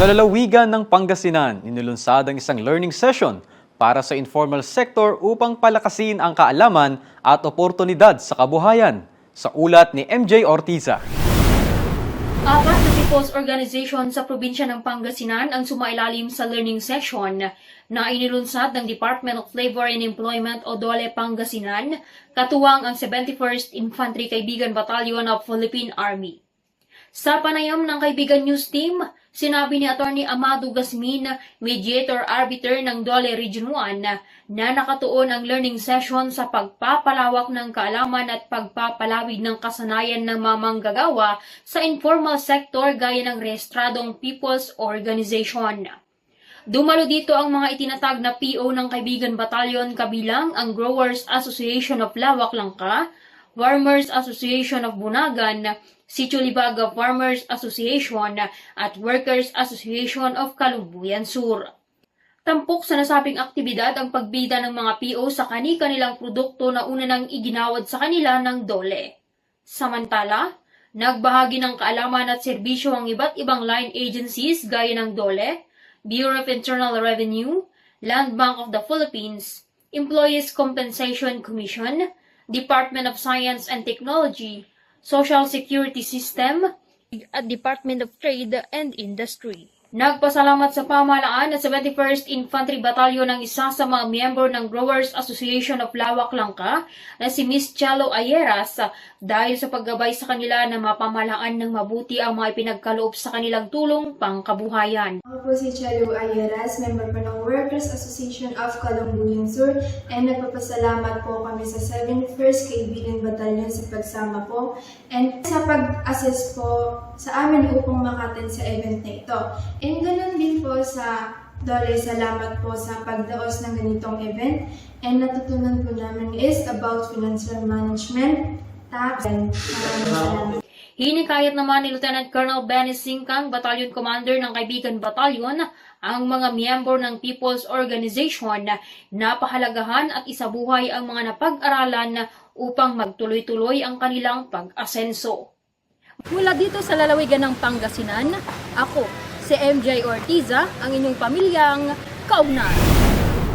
Sa lalawigan ng Pangasinan, inilunsad ang isang learning session para sa informal sector upang palakasin ang kaalaman at oportunidad sa kabuhayan. Sa ulat ni MJ Ortiza. Apat na people's organization sa probinsya ng Pangasinan ang sumailalim sa learning session na inilunsad ng Department of Labor and Employment o DOLE Pangasinan, katuwang ang 71st Infantry Kaibigan Battalion of Philippine Army. Sa panayam ng Kaibigan News Team, sinabi ni Attorney Amado Gasmin, mediator arbiter ng Dole Region 1, na nakatuon ang learning session sa pagpapalawak ng kaalaman at pagpapalawig ng kasanayan ng mamanggagawa sa informal sector gaya ng rehistradong People's Organization. Dumalo dito ang mga itinatag na PO ng Kaibigan Battalion kabilang ang Growers Association of Lawak Langka, Farmers Association of Bunagan, Sitio Libaga Farmers Association at Workers Association of Kalumbuyan Sur. Tampok sa nasabing aktibidad ang pagbida ng mga PO sa kani-kanilang produkto na una nang iginawad sa kanila ng dole. Samantala, nagbahagi ng kaalaman at serbisyo ang iba't ibang line agencies gaya ng DOLE, Bureau of Internal Revenue, Land Bank of the Philippines, Employees Compensation Commission, Department of Science and Technology, Social Security System, Department of Trade and Industry. Nagpasalamat sa pamahalaan at 71st Infantry Battalion ng isa sa mga miyembro ng Growers Association of Lawak Langka na si Miss Chalo Ayeras dahil sa paggabay sa kanila na mapamahalaan ng mabuti ang mga ipinagkaloob sa kanilang tulong pangkabuhayan. Ako po si Charu Ayeras, member po ng Workers Association of Kalumbuyan Sur and nagpapasalamat po kami sa 71st Kaibigan Battalion sa pagsama po and sa pag-assist po sa amin upang makaten sa event na ito. And ganun din po sa Dole, salamat po sa pagdaos ng ganitong event and natutunan po namin is about financial management, tax, and salamat. Hinikayat naman ni Lieutenant Colonel Benny Singkang, Battalion Commander ng Kaibigan Battalion, ang mga miyembro ng People's Organization na pahalagahan at isabuhay ang mga napag-aralan upang magtuloy-tuloy ang kanilang pag-asenso. Mula dito sa lalawigan ng Pangasinan, ako, si MJ Ortiza, ang inyong pamilyang kaunan.